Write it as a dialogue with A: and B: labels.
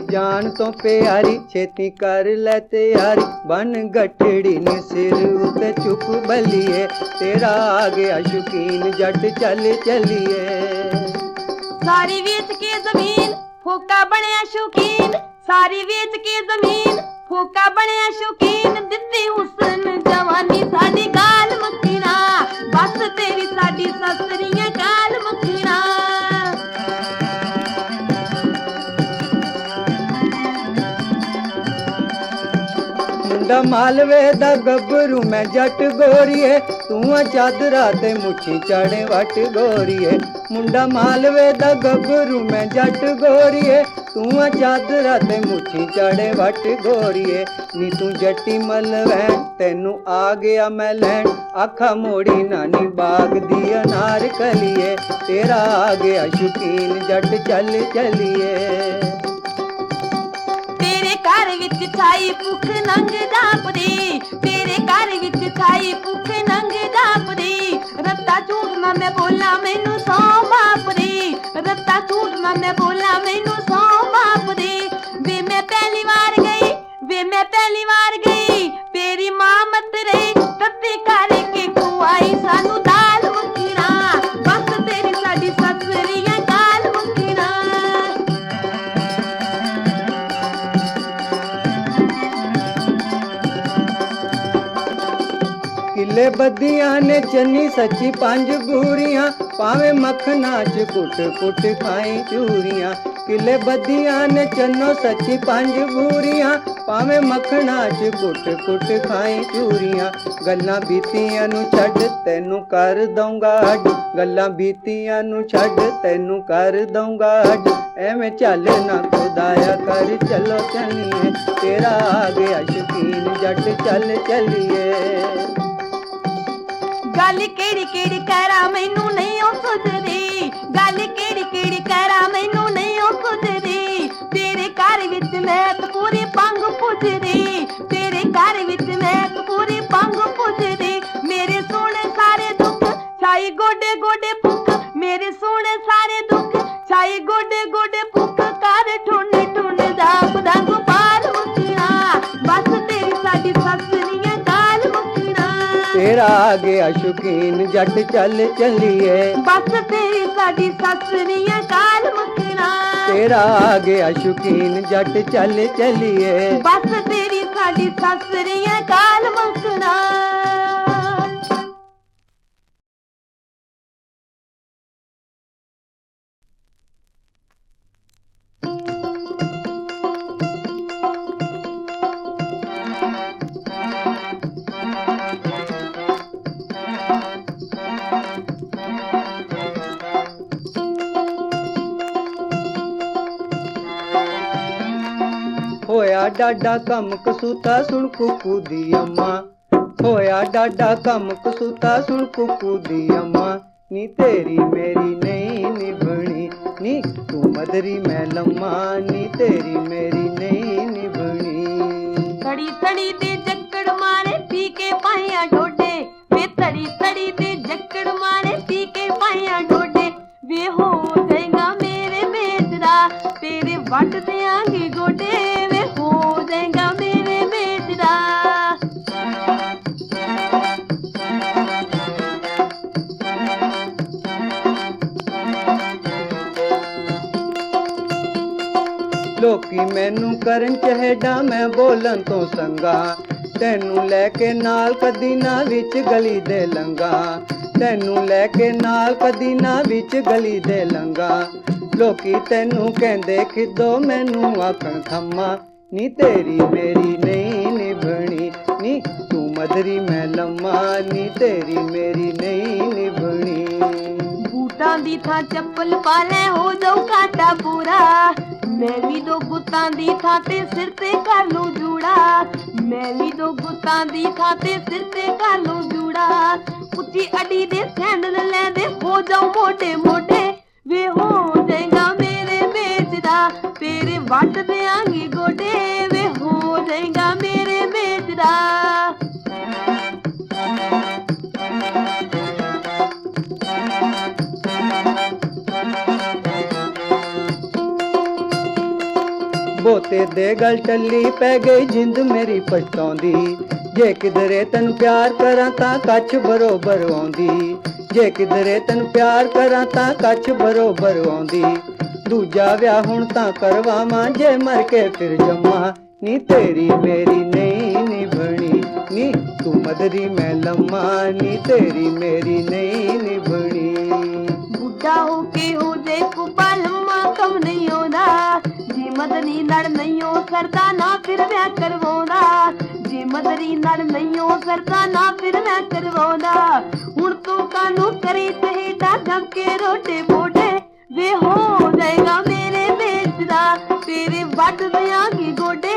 A: ਜਾਨ ਤੋਂ ਪਿਆਰੀ, ਛੇਤੀ ਕਰ ਲੈ ਤਿਆਰੀ। ਬਨ ਗੱਠੜੀ ਨੀ ਸਿਰ ਉਤੇ ਚੁੱਪ ਬਲੀਏ। ਤੇਰਾ ਆ ਗਿਆ ਸ਼ੁਕੀਨ ਜੱਟ ਚੱਲ ਚਲੀਏ।
B: ਸਾਰੀ ਵੇਚ ਕੇ ਜ਼ਮੀਨ, ਫੋਕਾ ਬਣਿਆ ਸ਼ੌਕੀਨ। ਸਾਰੀ ਵੇਚ ਕੇ ਜ਼ਮੀਨ, ਫੋਕਾ ਬਣਿਆ ਸ਼ੌਕੀਨ। ਦਿੱਤੀ ਹੁਸਨ
A: ਮੁੰਡਾ ਮਾਲਵੇ ਦਾ ਗੱਭਰੂ ਮੈਂ ਜੱਟ ਗੋਰੀਏ। ਤੂੰ ਆ ਚਾਦਰਾ ਤੇ ਮੁੱਠੀ ਚਾੜੇ ਵਟ ਗੋਰੀਏ। ਮੁੰਡਾ ਮਾਲਵੇ ਦਾ ਗੱਭਰੂ ਮੈਂ ਜੱਟ ਗੋਰੀਏ। ਤੂੰ ਆ ਚਾਦਰਾ ਤੇ ਮੁੱਠੀ ਚਾੜੇ ਵਟ ਗੋਰੀਏ। ਨੀ ਤੂੰ ਜੱਟੀ ਮਲਵੈ ਤੈਨੂੰ ਆ ਗਿਆ ਮੈਂ ਲੈਣ। ਆਖਾ ਮੋੜੀ ਨਾਨੀ ਬਾਗ ਦੀ ਅਨਾਰ ਕਲੀਏ। ਤੇਰਾ ਆ ਗਿਆ ਸ਼ੁਕੀਨ ਜੱਟ ਚੱਲ ਚਲੀਏ।
B: ਵਿੱਚ ਛਾਈ
A: ਬੱਦੀਆਂ ਨੇ ਚੰਨੀ ਸੱਚੀ ਪੰਜ ਬੂਰੀਆਂ ਪਾਵੇਂ ਮੱਖਣਾ ਚ ਕੁੱਟ ਕੁੱਟ ਖਾਈ ਚੂਰੀਆਂ। ਕਿਲੇ ਬੱਦੀਆਂ ਨੇ ਚੰਨੋ ਸੱਚੀ ਪੰਜ ਬੂਰੀਆਂ ਪਾਵੇਂ ਮੱਖਣਾ ਚ ਕੁੱਟ ਕੁੱਟ ਖਾਈ ਚੂਰੀਆਂ। ਗੱਲਾਂ ਬੀਤੀਆਂ ਨੂੰ ਛੱਡ ਤੈਨੂੰ ਕਰ ਦਊਂਗਾ ਅੱਡ ਗੱਲਾਂ ਬੀਤੀਆਂ ਨੂੰ ਛੱਡ ਤੈਨੂੰ ਕਰ ਦਊਂਗਾ ਅੱਡ ਐਵੇਂ ਚੱਲ ਨਾ ਖੁਦਾਇਆ ਕਰ, ਚਲੋ ਚੱਲੀਏ ਤੇਰਾ ਆ ਗਿਆ ਸ਼ਕੀਨ ਜੱਟ ਚੱਲ ਚਲੀਏ।
B: ਗੱਲ ਕਿਹੜੀ ਕਿਹੜੀ ਕਰਾਂ ਮੈਨੂੰ ਨਹੀਂ ਉਹ ਸੁਝਦੀ ਗੱਲ ਕਿਹੜੀ ਕਿਹੜੀ ਕਰਾਂ ਮੈਨੂੰ ਨਹੀਂ ਉਹ ਸੁਝਦੀ ਤੇਰੇ ਘਰ ਵਿੱਚ ਮੈਂ ਤਾਂ ਪੂਰੀ ਪੰਗ ਪੁੱਜਦੀ ਤੇਰਾ
A: ਆ ਗਿਆ ਸ਼ੁਕੀਨ ਜੱਟ ਚੱਲ ਚੱਲੀਏ
B: ਬਸ ਤੇਰੀ ਸਾਡੀ ਸਸਰੀਆਂ ਕਾਲ ਮੁਕਣਾ
A: ਤੇਰਾ ਆ ਗਿਆ ਸ਼ੁਕੀਨ ਜੱਟ ਚੱਲ ਚੱਲੀਏ
B: ਬਸ ਤੇਰੀ ਸਾਡੀ
A: ਹੋਇਆ ਡਾਡਾ ਕੰਮ ਕਸੂਤਾ ਸੁਣ ਕੁਕੂ ਦੀ ਅੰਮਾ। ਹੋਇਆ ਡਾਡਾ ਕੰਮ ਕਸੂਤਾ ਸੁਣ ਕੁਕੂ ਦੀ ਅੰਮਾ। ਨੀ ਤੇਰੀ ਮੇਰੀ ਨਹੀਂ ਨਿਭਣੀ, ਨੀ ਤੂੰ ਮਦਰੀ ਮੈਂ ਲੰਮਾ। ਨੀ ਤੇਰੀ ਮੇਰੀ ਨਹੀਂ ਨਿਭਣੀ।
B: ਤੜੀ ਤੜੀ ਤੇ ਜੱਕੜ ਮਾਰੇ
A: ਲੋਕੀ ਮੈਨੂੰ ਕਰਨ ਚਹਿਡਾ, ਮੈਂ ਬੋਲਣ ਤੋਂ ਸੰਗਾ। ਤੈਨੂੰ ਲੈ ਕੇ ਨਾਲ ਕਦੀ ਨਾ ਵਿੱਚ ਗਲੀ ਦੇ ਲੰਗਾ। ਤੈਨੂੰ ਲੈ ਕੇ ਨਾਲ ਕਦੀ ਨਾ ਵਿੱਚ ਗਲੀ ਦੇ ਲੰਗਾ। ਲੋਕੀ ਤੈਨੂੰ ਕਹਿੰਦੇ, ਖਿੱਦੋ ਮੈਨੂੰ ਆਖਣ ਖੰਮਾ ਨੀ ਤੇਰੀ ਮੇਰੀ ਨਹੀਂ ਨਿਭਣੀ, ਨੀ ਤੂੰ ਮਦਰੀ ਮੈਂ ਲੰਮਾ। ਨੀ ਤੇਰੀ ਮੇਰੀ ਨਹੀਂ ਨਿਭਣੀ।
B: ਬੂਟਾਂ ਦੀ ਥਾਂ ਚੱਪਲ ਪਾ ਲੈ ਹੋ ਜਾਊ ਘਾਟਾ ਪੂਰਾ। ਮੈਂ ਵੀ ਦੋ ਗੁੱਤਾਂ ਦੀ ਥਾਂ ਤੇ ਸਿਰ ਤੇ ਕਰ ਲੂੰ ਜੂੜਾ। ਮੈਂ ਵੀ ਦੋ ਗੁੱਤਾਂ ਦੀ ਥਾਂ ਤੇ ਸਿਰ ਤੇ ਕਰ ਲੂੰ ਜੂੜਾ। ਉੱਚੀ ਅੜੀ ਦੇ ਸੈਂਡਲ ਲੈ ਦੇ ਹੋ ਜਾਊ ਮੋਟੇ ਮੋਟੇ ਵੇ ਹੋ ਜਾਏਗਾ ਮੇਰੇ ਵੇਚਦਾ ਤੇਰੇ ਵੱਟ ਦਿਆਂਗੀ
A: ਤੇ ਦੇ ਟੱਲੀ ਪੈ ਗਈ ਜਿੰਦ ਮੇਰੀ ਪਛਤਾਉਂਦੀ ਜੇ ਕਿਧਰੇ ਤੈਨੂੰ ਪਿਆਰ ਕਰਾਂ ਤਾਂ ਕੱਛ ਬਰੋਬਰ ਆਉਂਦੀ। ਜੇ ਕਿਧਰੇ ਤੈਨੂੰ ਪਿਆਰ ਕਰਾਂ ਤਾਂ ਕੱਛ ਬਰੋਬਰ ਆਉਂਦੀ। ਦੂਜਾ ਵਿਆਹ ਹੁਣ ਤਾਂ ਕਰਵਾਵਾਂ, ਜੇ ਮਰ ਕੇ ਫਿਰ ਜੰਮਾ। ਨੀ ਤੇਰੀ ਮੇਰੀ ਨਹੀਂ ਨਿਭਣੀ ਨੀ ਤੂੰ ਮਦਰੀ ਮੈਂ ਲੰਮਾ। ਨੀ ਤੇਰੀ ਮੇਰੀ ਨਹੀਂ ਨਿਭਣੀ
B: ਬੁੱਢਾ ਹੋ ਕੇ ਹੋ ਜੇ ਮਦਨੀ ਲੜ ਨਹੀਂ ਹੋ ਕਰਦਾ ਨਾ ਫਿਰ ਵਿਆਹ ਕਰਵਾਉਂਦਾ। ਜੇ ਮਦਨੀ ਲੜ ਨਹੀਂ ਹੋ ਕਰਦਾ ਨਾ ਫਿਰ ਮੈਂ ਕਰਵਾਉਂਦਾ। ਹੁਣ ਤੂੰ ਕਾਨੂੰ ਕਰੀ ਸਹੀਦਾ ਜਮ ਰੋਟੇ ਬੋਡੇ ਵੇ ਹੋ ਜਾਏਗਾ ਮੇਰੇ ਵੇਚਦਾ, ਤੇਰੇ ਵੱਟ ਦਿਆਂਗੀ ਗੋਡੇ।